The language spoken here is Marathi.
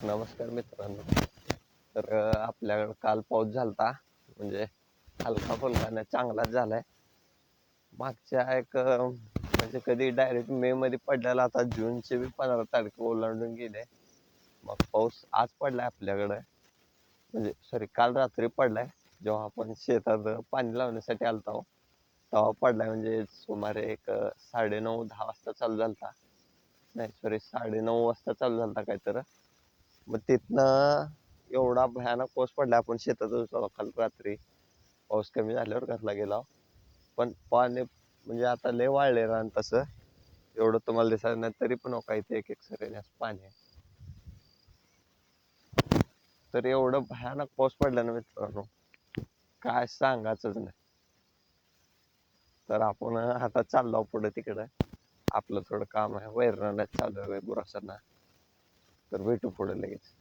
नमस्कार मित्रांनो. तर आपल्याकडं काल पाऊस झालता. म्हणजे हलका फुलकाने चांगलाच झालाय. मागच्या एक म्हणजे कधी डायरेक्ट मे मध्ये पडलेला आता जूनचे बी पंधरा तारीख ओलांडून गेले. मग पाऊस आज पडलाय आपल्याकडं. म्हणजे सॉरी काल रात्री पडलाय. जेव्हा आपण शेतात पाणी लावण्यासाठी आलतो तेव्हा पडलाय. म्हणजे सुमारे एक साडे साडेनऊ दहा वाजता चालू झालता. नाही सॉरी साडेनऊ वाजता चालू झालता काहीतरी. मग तिथनं एवढा भयानक पाऊस पडला आपण शेतात होतो. काल रात्री पाऊस कमी झाल्यावर घरला गेला. पण पाणी म्हणजे आता लय वाळले रान तसं. एवढं तुम्हाला दिसायला नाही तरी पण हो इथे एक एक सरेल्यास पाणी आहे. तर एवढं भयानक पाऊस पडला ना मित्रांनो काय सांगायचंच नाही. तर आपण आता चाललो पुढे तिकडं. आपलं थोडं काम आहे वैरणाच चालू आहे गुरासांना तर भेटू पुढे लगेच